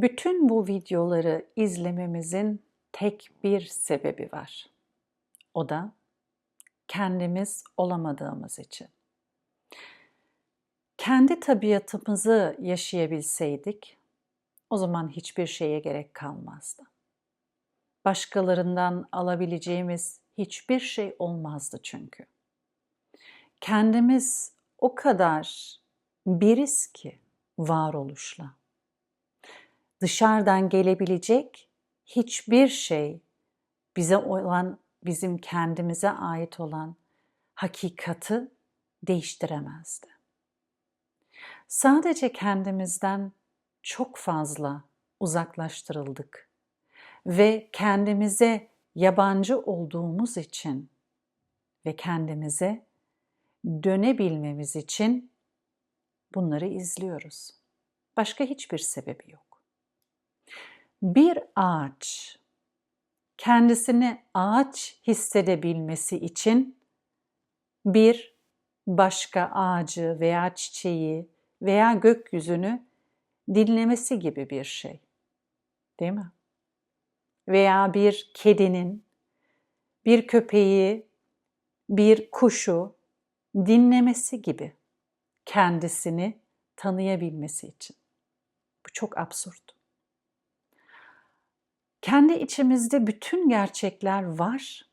Bütün bu videoları izlememizin tek bir sebebi var. O da kendimiz olamadığımız için. Kendi tabiatımızı yaşayabilseydik o zaman hiçbir şeye gerek kalmazdı. Başkalarından alabileceğimiz hiçbir şey olmazdı çünkü. Kendimiz o kadar biriz ki varoluşla. Dışarıdan gelebilecek hiçbir şey bize olan, bizim kendimize ait olan hakikati değiştiremezdi. Sadece kendimizden çok fazla uzaklaştırıldık ve kendimize yabancı olduğumuz için ve kendimize dönebilmemiz için bunları izliyoruz. Başka hiçbir sebebi yok. Bir ağaç kendisini ağaç hissedebilmesi için bir başka ağacı veya çiçeği veya gökyüzünü dinlemesi gibi bir şey. Değil mi? Veya bir kedinin, bir köpeği, bir kuşu dinlemesi gibi kendisini tanıyabilmesi için. Bu çok absürt. Kendi içimizde bütün gerçekler var.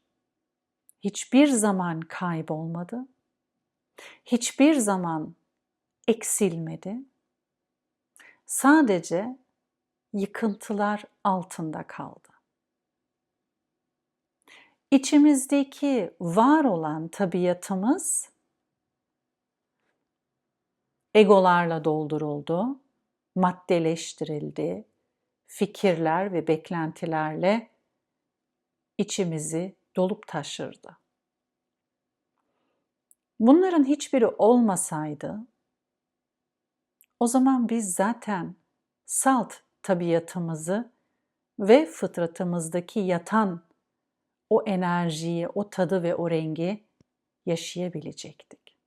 Hiçbir zaman kaybolmadı. Hiçbir zaman eksilmedi. Sadece yıkıntılar altında kaldı. İçimizdeki var olan tabiatımız egolarla dolduruldu, maddeleştirildi, fikirler ve beklentilerle içimizi dolup taşırdı. Bunların hiçbiri olmasaydı o zaman biz zaten salt tabiatımızı ve fıtratımızdaki yatan o enerjiyi, o tadı ve o rengi yaşayabilecektik.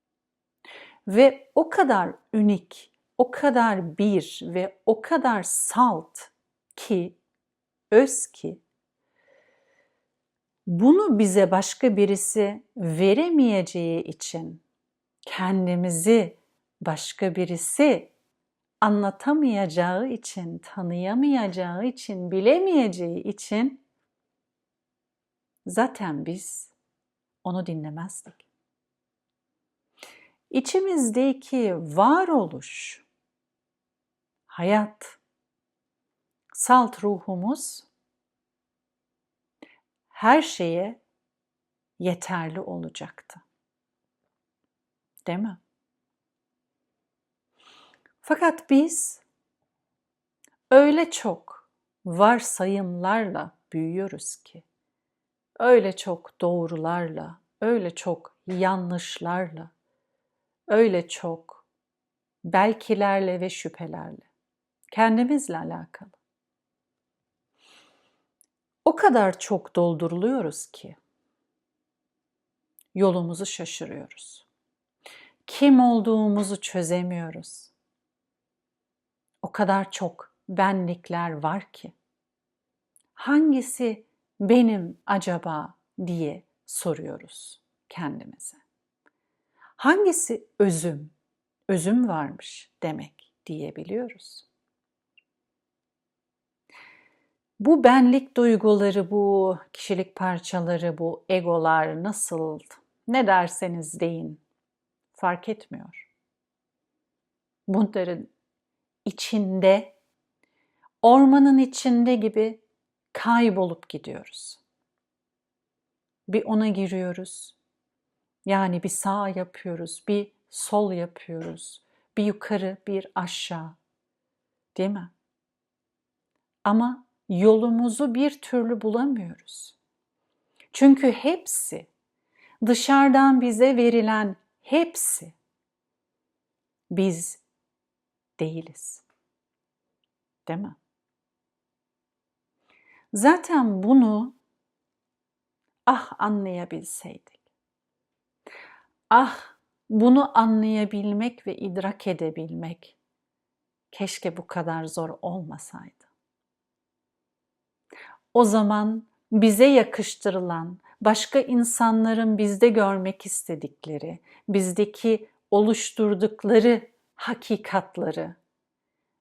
Ve o kadar unik, o kadar bir ve o kadar salt ki, öz ki, bunu bize başka birisi veremeyeceği için kendimizi başka birisi anlatamayacağı için, tanıyamayacağı için, bilemeyeceği için zaten biz onu dinlemezdik. İçimizdeki varoluş, hayat, salt ruhumuz her şeye yeterli olacaktı. Değil mi? Fakat biz öyle çok varsayımlarla büyüyoruz ki, öyle çok doğrularla, öyle çok yanlışlarla, öyle çok belkilerle ve şüphelerle, kendimizle alakalı. O kadar çok dolduruluyoruz ki yolumuzu şaşırıyoruz. Kim olduğumuzu çözemiyoruz o kadar çok benlikler var ki. Hangisi benim acaba diye soruyoruz kendimize. Hangisi özüm? Özüm varmış demek diyebiliyoruz. Bu benlik duyguları, bu kişilik parçaları, bu egolar nasıl, ne derseniz deyin fark etmiyor. Bunların içinde, ormanın içinde gibi kaybolup gidiyoruz. Bir ona giriyoruz. Yani bir sağ yapıyoruz, bir sol yapıyoruz. Bir yukarı, bir aşağı. Değil mi? Ama yolumuzu bir türlü bulamıyoruz. Çünkü hepsi dışarıdan bize verilen hepsi biz değiliz. Değil mi? Zaten bunu ah anlayabilseydik. Ah bunu anlayabilmek ve idrak edebilmek keşke bu kadar zor olmasaydı. O zaman bize yakıştırılan, başka insanların bizde görmek istedikleri, bizdeki oluşturdukları hakikatları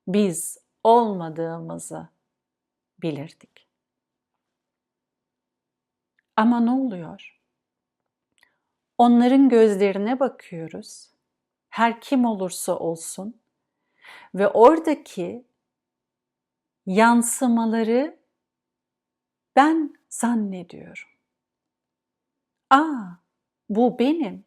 biz olmadığımızı bilirdik. Ama ne oluyor? Onların gözlerine bakıyoruz. Her kim olursa olsun ve oradaki yansımaları ben zannediyorum. Aa, bu benim.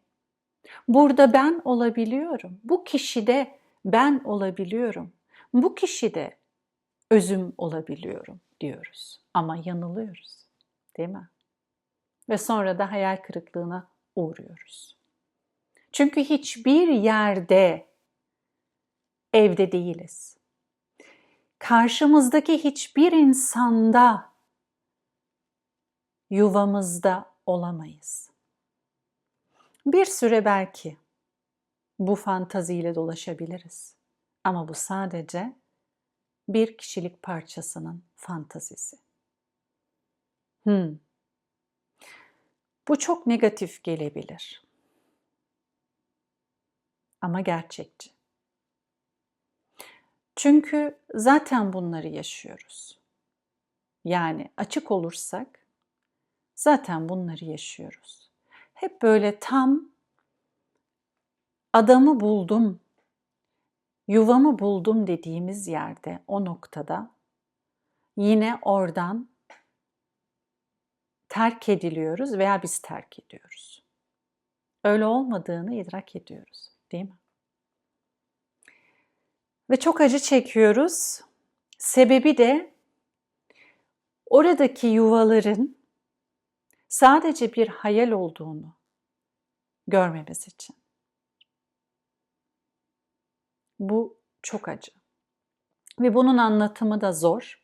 Burada ben olabiliyorum. Bu kişide ben olabiliyorum. Bu kişide özüm olabiliyorum diyoruz. Ama yanılıyoruz. Değil mi? Ve sonra da hayal kırıklığına uğruyoruz. Çünkü hiçbir yerde evde değiliz. Karşımızdaki hiçbir insanda yuvamızda olamayız. Bir süre belki bu fantaziyle dolaşabiliriz. Ama bu sadece bir kişilik parçasının fantazisi. Hmm. Bu çok negatif gelebilir. Ama gerçekçi. Çünkü zaten bunları yaşıyoruz. Yani açık olursak zaten bunları yaşıyoruz. Hep böyle tam adamı buldum, yuvamı buldum dediğimiz yerde, o noktada yine oradan terk ediliyoruz veya biz terk ediyoruz. Öyle olmadığını idrak ediyoruz, değil mi? Ve çok acı çekiyoruz. Sebebi de oradaki yuvaların sadece bir hayal olduğunu görmemiz için. Bu çok acı. Ve bunun anlatımı da zor.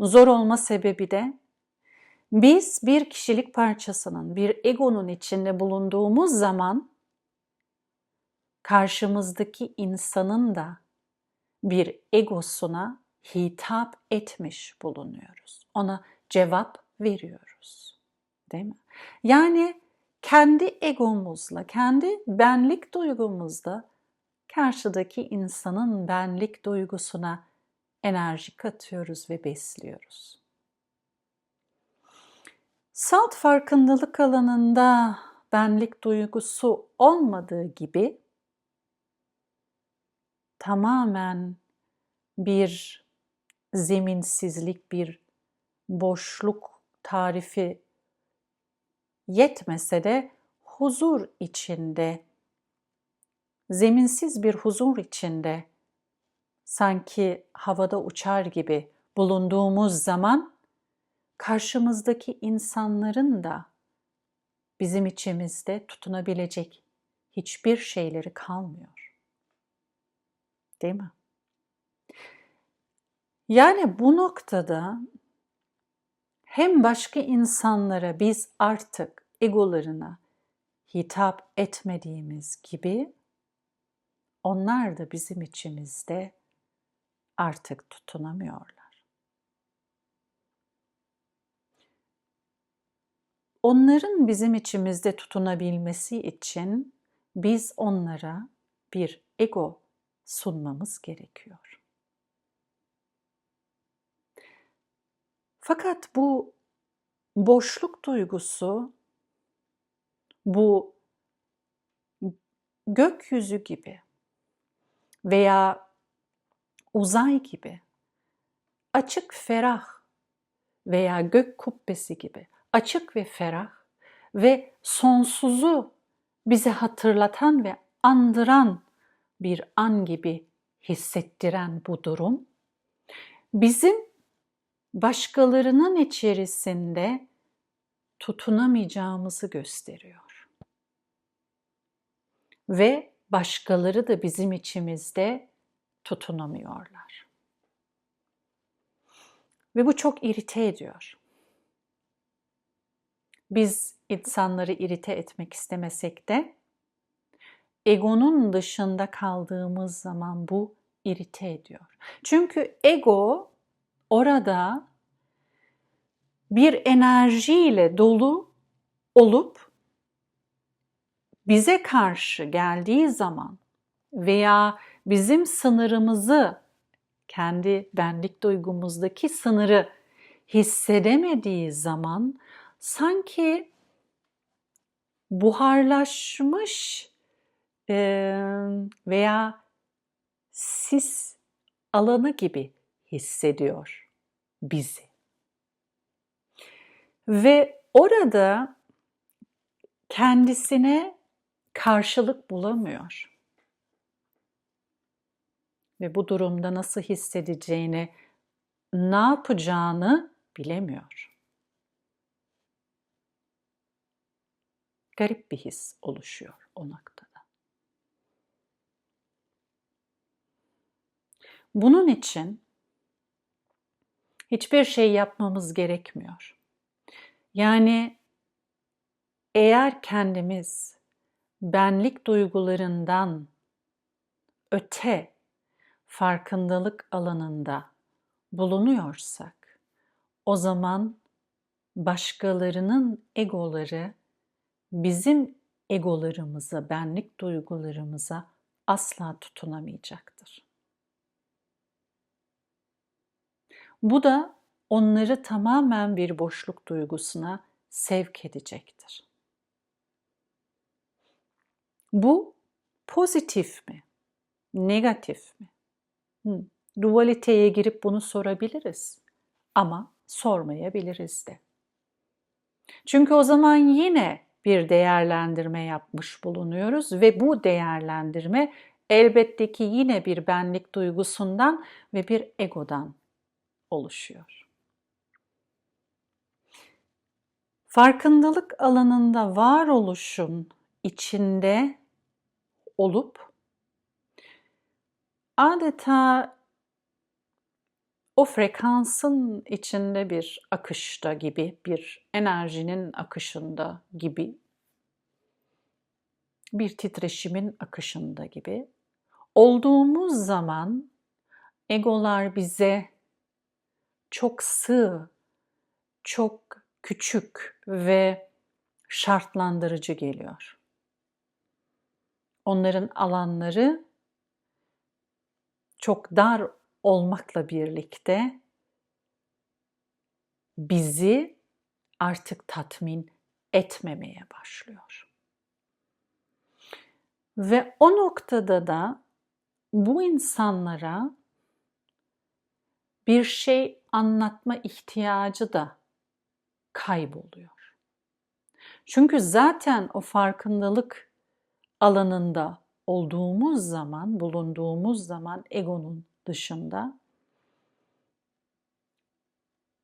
Zor olma sebebi de biz bir kişilik parçasının, bir egonun içinde bulunduğumuz zaman karşımızdaki insanın da bir egosuna hitap etmiş bulunuyoruz. Ona cevap veriyoruz. Değil mi? Yani kendi egomuzla, kendi benlik duygumuzla karşıdaki insanın benlik duygusuna enerji katıyoruz ve besliyoruz. Salt farkındalık alanında benlik duygusu olmadığı gibi tamamen bir zeminsizlik, bir boşluk tarifi yetmese de huzur içinde, zeminsiz bir huzur içinde sanki havada uçar gibi bulunduğumuz zaman karşımızdaki insanların da bizim içimizde tutunabilecek hiçbir şeyleri kalmıyor. Değil mi? Yani bu noktada hem başka insanlara biz artık egolarına hitap etmediğimiz gibi onlar da bizim içimizde artık tutunamıyorlar. Onların bizim içimizde tutunabilmesi için biz onlara bir ego sunmamız gerekiyor. Fakat bu boşluk duygusu bu gökyüzü gibi veya uzay gibi açık ferah veya gök kubbesi gibi açık ve ferah ve sonsuzu bize hatırlatan ve andıran bir an gibi hissettiren bu durum bizim başkalarının içerisinde tutunamayacağımızı gösteriyor. Ve başkaları da bizim içimizde tutunamıyorlar. Ve bu çok irite ediyor. Biz insanları irite etmek istemesek de egonun dışında kaldığımız zaman bu irite ediyor. Çünkü ego orada bir enerjiyle dolu olup bize karşı geldiği zaman veya bizim sınırımızı kendi benlik duygumuzdaki sınırı hissedemediği zaman sanki buharlaşmış veya sis alanı gibi hissediyor bizi. Ve orada kendisine karşılık bulamıyor. Ve bu durumda nasıl hissedeceğini, ne yapacağını bilemiyor. Garip bir his oluşuyor o noktada. Bunun için hiçbir şey yapmamız gerekmiyor. Yani eğer kendimiz benlik duygularından öte farkındalık alanında bulunuyorsak o zaman başkalarının egoları bizim egolarımıza, benlik duygularımıza asla tutunamayacaktır. Bu da onları tamamen bir boşluk duygusuna sevk edecektir. Bu pozitif mi? Negatif mi? Hmm. Dualiteye girip bunu sorabiliriz. Ama sormayabiliriz de. Çünkü o zaman yine bir değerlendirme yapmış bulunuyoruz ve bu değerlendirme elbette ki yine bir benlik duygusundan ve bir egodan oluşuyor. Farkındalık alanında varoluşun içinde olup adeta o frekansın içinde bir akışta gibi, bir enerjinin akışında gibi, bir titreşimin akışında gibi olduğumuz zaman egolar bize çok sığ, çok küçük ve şartlandırıcı geliyor. Onların alanları çok dar olmakla birlikte bizi artık tatmin etmemeye başlıyor. Ve o noktada da bu insanlara bir şey anlatma ihtiyacı da kayboluyor. Çünkü zaten o farkındalık alanında olduğumuz zaman, bulunduğumuz zaman egonun dışında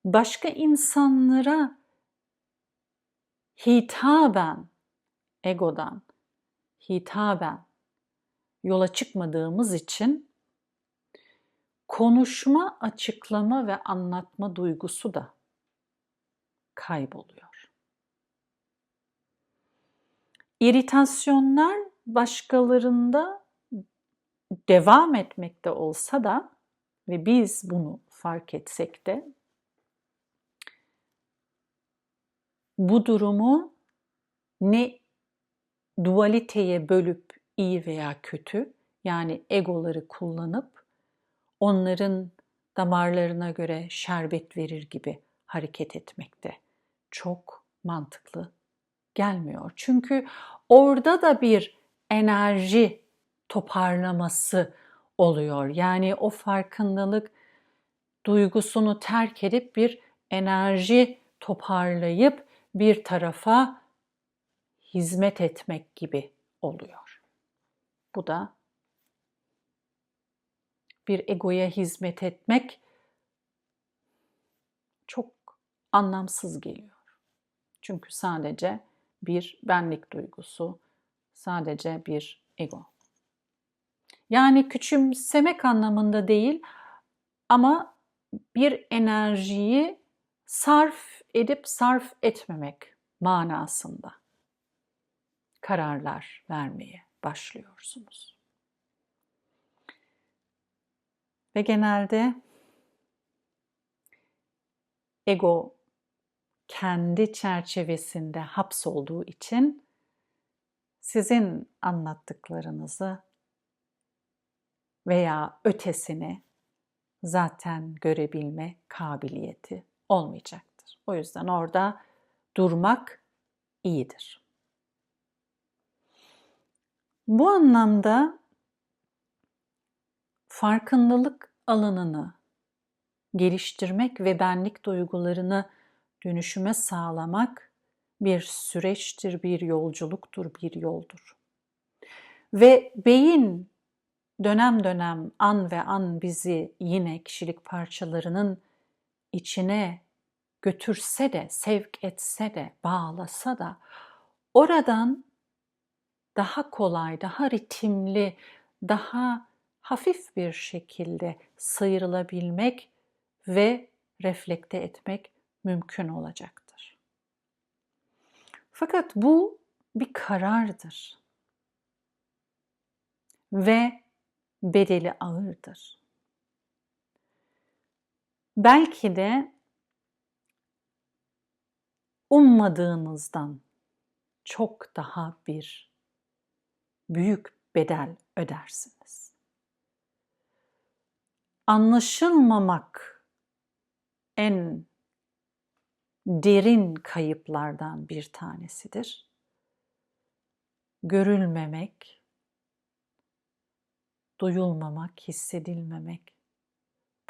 başka insanlara hitaben, egodan hitaben yola çıkmadığımız için konuşma, açıklama ve anlatma duygusu da kayboluyor. İritasyonlar başkalarında devam etmekte olsa da ve biz bunu fark etsek de bu durumu ne dualiteye bölüp iyi veya kötü yani egoları kullanıp onların damarlarına göre şerbet verir gibi hareket etmekte çok mantıklı gelmiyor. Çünkü orada da bir enerji toparlaması oluyor. Yani o farkındalık duygusunu terk edip bir enerji toparlayıp bir tarafa hizmet etmek gibi oluyor. Bu da bir egoya hizmet etmek çok anlamsız geliyor. Çünkü sadece bir benlik duygusu, sadece bir ego. Yani küçümsemek anlamında değil ama bir enerjiyi sarf edip sarf etmemek manasında kararlar vermeye başlıyorsunuz. Ve genelde ego kendi çerçevesinde hapsolduğu için sizin anlattıklarınızı veya ötesini zaten görebilme kabiliyeti olmayacaktır. O yüzden orada durmak iyidir. Bu anlamda farkındalık alanını geliştirmek ve benlik duygularını dönüşüme sağlamak bir süreçtir, bir yolculuktur, bir yoldur. Ve beyin dönem dönem an ve an bizi yine kişilik parçalarının içine götürse de, sevk etse de, bağlasa da oradan daha kolay, daha ritimli, daha hafif bir şekilde sıyrılabilmek ve reflekte etmek mümkün olacaktır. Fakat bu bir karardır ve bedeli ağırdır. Belki de ummadığınızdan çok daha bir büyük bedel ödersiniz. Anlaşılmamak en derin kayıplardan bir tanesidir. Görülmemek, duyulmamak, hissedilmemek.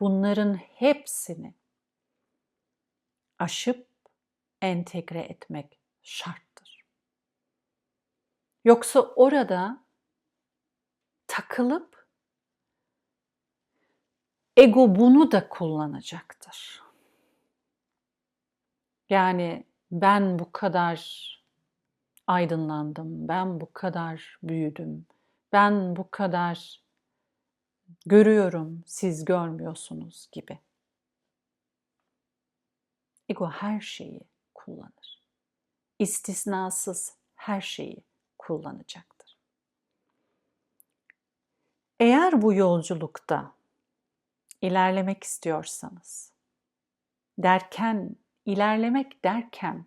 Bunların hepsini aşıp entegre etmek şarttır. Yoksa orada takılıp ego bunu da kullanacaktır. Yani ben bu kadar aydınlandım, ben bu kadar büyüdüm, ben bu kadar görüyorum, siz görmüyorsunuz gibi. Ego her şeyi kullanır. İstisnasız her şeyi kullanacaktır. Eğer bu yolculukta ilerlemek istiyorsanız, derken, ilerlemek derken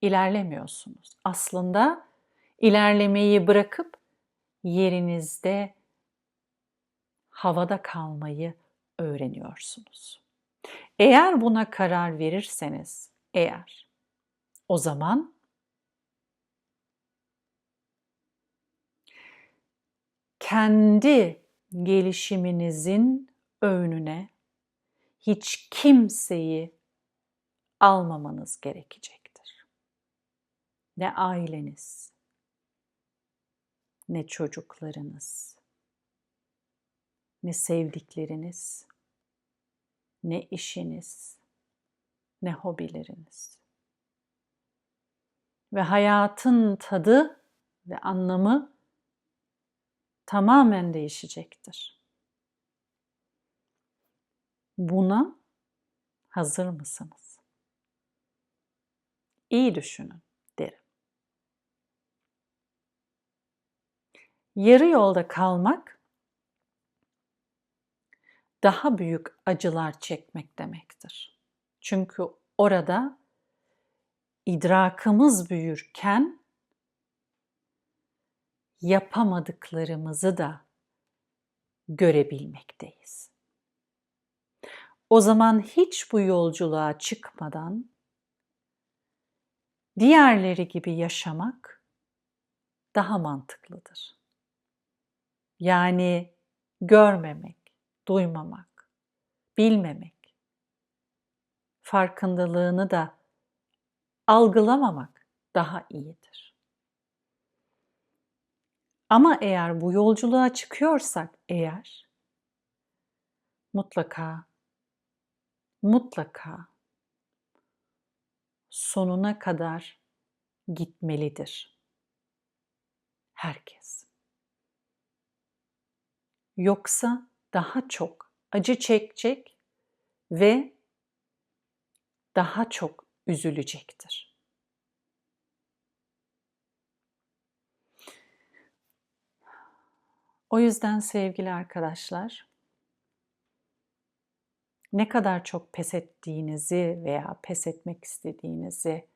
ilerlemiyorsunuz. Aslında ilerlemeyi bırakıp yerinizde havada kalmayı öğreniyorsunuz. Eğer buna karar verirseniz, eğer o zaman kendi gelişiminizin önüne hiç kimseyi almamanız gerekecektir. Ne aileniz, ne çocuklarınız, ne sevdikleriniz, ne işiniz, ne hobileriniz. Ve hayatın tadı ve anlamı tamamen değişecektir. Buna hazır mısınız? İyi düşünün derim. Yarı yolda kalmak daha büyük acılar çekmek demektir. Çünkü orada idrakımız büyürken yapamadıklarımızı da görebilmekteyiz. O zaman hiç bu yolculuğa çıkmadan diğerleri gibi yaşamak daha mantıklıdır. Yani görmemek, duymamak, bilmemek, farkındalığını da algılamamak daha iyidir. Ama eğer bu yolculuğa çıkıyorsak eğer mutlaka mutlaka sonuna kadar gitmelidir. Herkes. Yoksa daha çok acı çekecek ve daha çok üzülecektir. O yüzden sevgili arkadaşlar, ne kadar çok pes ettiğinizi veya pes etmek istediğinizi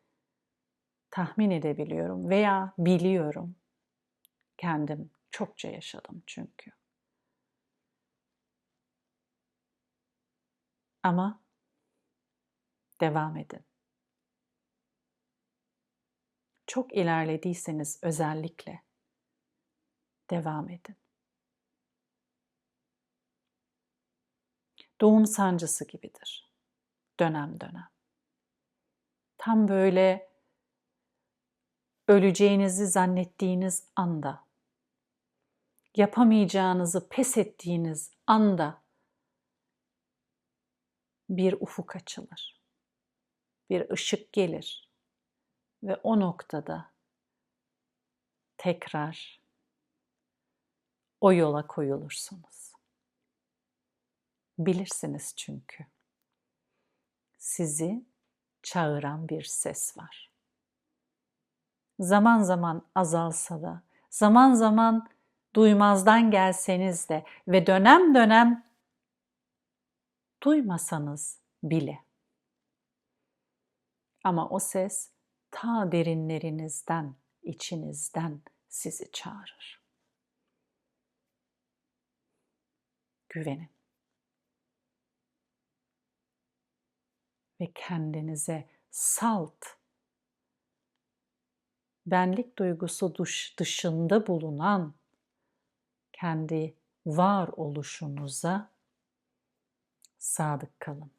tahmin edebiliyorum veya biliyorum. Kendim çokça yaşadım çünkü. Ama devam edin. Çok ilerlediyseniz özellikle devam edin. Doğum sancısı gibidir. Dönem dönem. Tam böyle öleceğinizi zannettiğiniz anda, yapamayacağınızı pes ettiğiniz anda bir ufuk açılır. Bir ışık gelir ve o noktada tekrar o yola koyulursunuz. Bilirsiniz çünkü. Sizi çağıran bir ses var. Zaman zaman azalsa da, zaman zaman duymazdan gelseniz de ve dönem dönem duymasanız bile. Ama o ses ta derinlerinizden, içinizden sizi çağırır. Güvenin. Ve kendinize salt, benlik duygusu dışında bulunan kendi var oluşunuza sadık kalın.